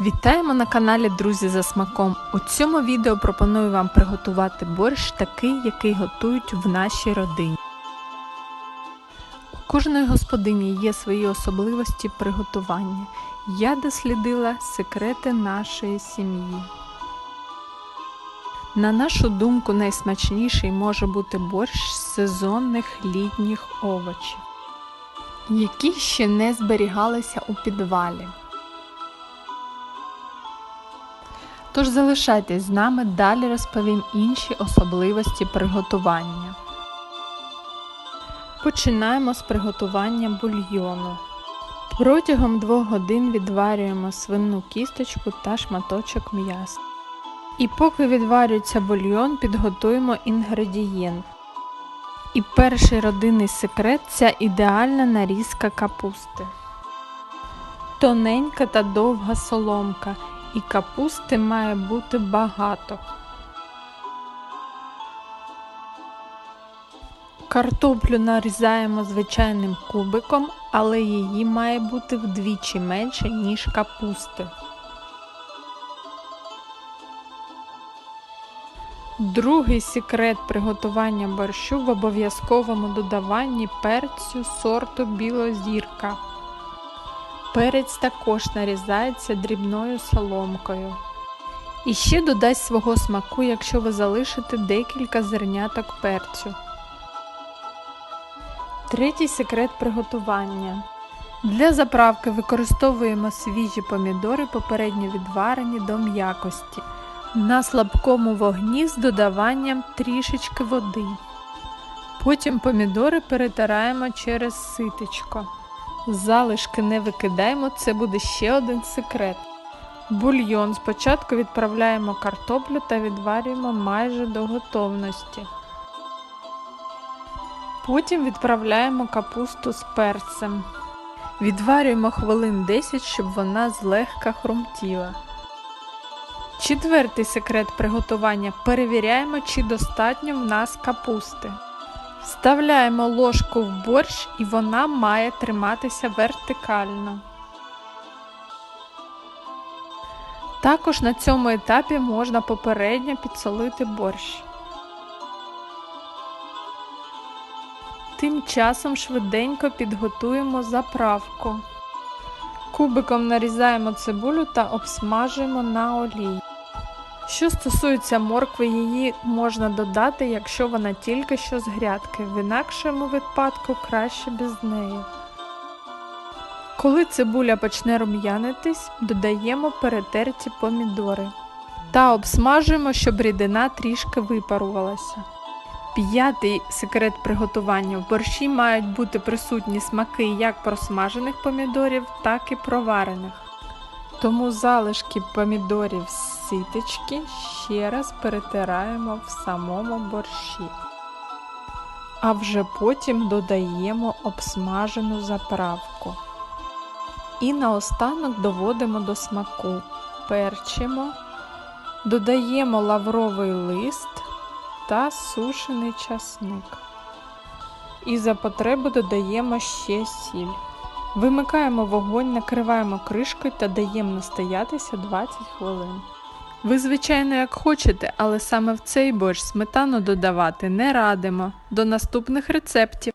Вітаємо на каналі Друзі за смаком. У цьому відео пропоную вам приготувати борщ такий, який готують в нашій родині. У кожної господині є свої особливості приготування. Я дослідила секрети нашої сім'ї. На нашу думку, найсмачніший може бути борщ з сезонних літніх овочів, які ще не зберігалися у підвалі. Тож залишайтесь з нами, далі розповім інші особливості приготування. Починаємо з приготування бульйону. Протягом 2 годин відварюємо свинну кісточку та шматочок м'яса. І поки відварюється бульйон, підготуємо інгредієнт. І перший родинний секрет це ідеальна нарізка капусти. Тоненька та довга соломка і капусти має бути багато. Картоплю нарізаємо звичайним кубиком, але її має бути вдвічі менше, ніж капусти. Другий секрет приготування борщу в обов'язковому додаванні перцю сорту білозірка. Перець також нарізається дрібною соломкою. І ще додасть свого смаку, якщо ви залишите декілька зерняток перцю. Третій секрет приготування. Для заправки використовуємо свіжі помідори, попередньо відварені до м'якості. На слабкому вогні з додаванням трішечки води. Потім помідори перетираємо через ситечко. Залишки не викидаємо, це буде ще один секрет. Бульйон спочатку відправляємо картоплю та відварюємо майже до готовності. Потім відправляємо капусту з перцем. Відварюємо хвилин 10, щоб вона злегка хрумтіла. Четвертий секрет приготування перевіряємо, чи достатньо в нас капусти. Вставляємо ложку в борщ і вона має триматися вертикально. Також на цьому етапі можна попередньо підсолити борщ. Тим часом швиденько підготуємо заправку. Кубиком нарізаємо цибулю та обсмажуємо на олії. Що стосується моркви, її можна додати, якщо вона тільки що з грядки, в інакшому випадку краще без неї. Коли цибуля почне рум'янитись, додаємо перетерті помідори та обсмажуємо, щоб рідина трішки випарувалася. П'ятий секрет приготування в борщі мають бути присутні смаки як просмажених помідорів, так і проварених. Тому залишки помідорів з ситечки ще раз перетираємо в самому борщі. А вже потім додаємо обсмажену заправку. І наостанок доводимо до смаку. Перчимо, додаємо лавровий лист та сушений часник. І за потреби додаємо ще сіль. Вимикаємо вогонь, накриваємо кришкою та даємо настоятися 20 хвилин. Ви, звичайно, як хочете, але саме в цей борщ сметану додавати не радимо. До наступних рецептів!